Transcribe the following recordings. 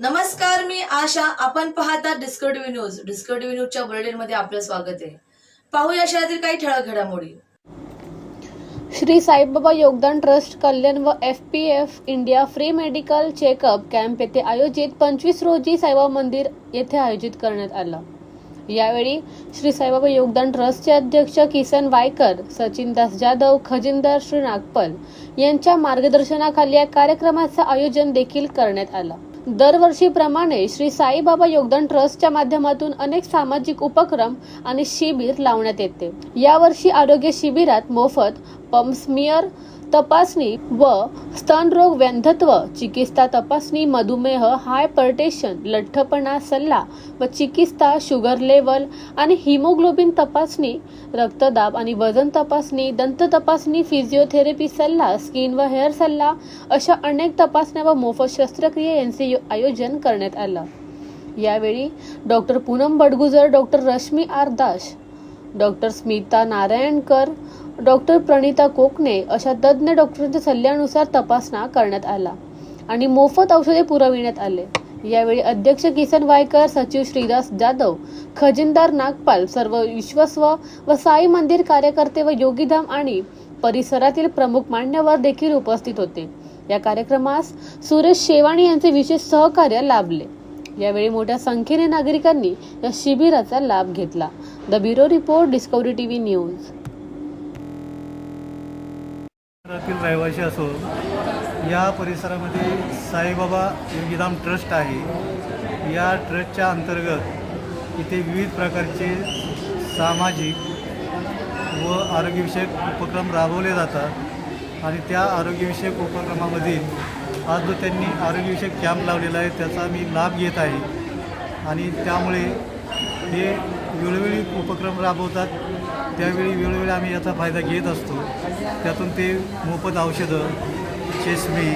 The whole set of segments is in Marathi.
नमस्कार मी आशा. आपण पाहता डिस्कवरी न्यूज. डिस्कवरी न्यूजच्या बुलेटिनमध्ये आपलं स्वागत आहे. पाहूया शहरातील काही ठळक घडामोडी. श्री साईबाबा योगदान ट्रस्ट कल्याण व F P F India free medical checkup camp येथे आयोजित पंचवीस रोजी साईबाबा मंदिर येथे आयोजित करण्यात आला. यावेळी श्री साईबाबा योगदान ट्रस्टचे अध्यक्ष किसन वायकर सचिन दास जाधव खजिनदार श्री नागपल यांच्या मार्गदर्शनाखाली या कार्यक्रमाचं आयोजन देखील करण्यात आलं. दरवर्षीप्रमाणे श्री साईबाबा योगदान ट्रस्टच्या माध्यमातून अनेक सामाजिक उपक्रम आणि शिबिर लावण्यात येते. यावर्षी आरोग्य शिबिरात मोफत पंप स्मिअर तपासणी व स्तनरोग व्यंधत्व चिकित्सा तपासणी मधुमेह हायपरटेशन लठ्ठपणा सल्ला व चिकित्सा शुगर लेवल आणि हिमोग्लोबिन तपासणी रक्तदाब आणि वजन तपासणी दंत तपासणी फिजिओथेरपी सल्ला स्किन व हेअर सल्ला अशा अनेक तपासण्या व मोफत शस्त्रक्रिया यांचे आयोजन करण्यात आलं. यावेळी doctor Poonam Badgujar doctor Rashmi Aardas doctor Smita Narayankar doctor Pranita Kokane अशा तज्ज्ञ डॉक्टरांच्या सल्ल्यानुसार तपासणा करण्यात आला आणि मोफत औषधे पुरविण्यात आले. यावेळी अध्यक्ष किसन वायकर सचिव श्रीदास जाधव खजिनदार नागपाल सर्व विश्वस्व व साई मंदिर कार्यकर्ते व योगीधाम आणि परिसरातील प्रमुख मान्यवर देखील उपस्थित होते. या कार्यक्रमास सुरेश शेवाणी यांचे विशेष सहकार्य लाभले. यावेळी मोठ्या संख्येने नागरिकांनी या शिबिराचा लाभ घेतला. The bureau report Discovery TV news. शहरातील रहिवासी असो या परिसरामध्ये साईबाबा योगीधाम ट्रस्ट आहे. या ट्रस्टच्या अंतर्गत इथे विविध प्रकारचे सामाजिक व आरोग्यविषयक उपक्रम राबवले जातात आणि त्या आरोग्यविषयक उपक्रमामधील आज जो त्यांनी आरोग्यविषयक कॅम्प लावलेला आहे त्याचा मी लाभ घेत आहे. आणि त्यामुळे हे वेळोवेळी उपक्रम राबवतात. त्यावेळी वेळोवेळी आम्ही याचा फायदा घेत असतो. त्यातून ते मोफत औषधं चेष्मे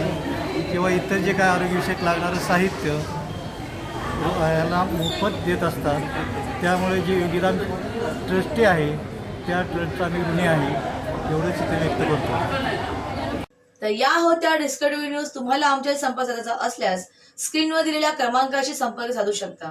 किंवा इतर जे काय आरोग्यविषयक लागणारं साहित्य याला मोफत देत असतात. त्यामुळे जे योगदान ट्रस्टी आहे त्या ट्रस्टचा आम्ही ऋणी आहे एवढंच इथे व्यक्त करतो. तर या होत्या डिस्कवर न्यूज तुम्हाला आमच्या संपर्क साधायचा असल्यास स्क्रीनवर दिलेल्या क्रमांकाशी संपर्क साधू शकता.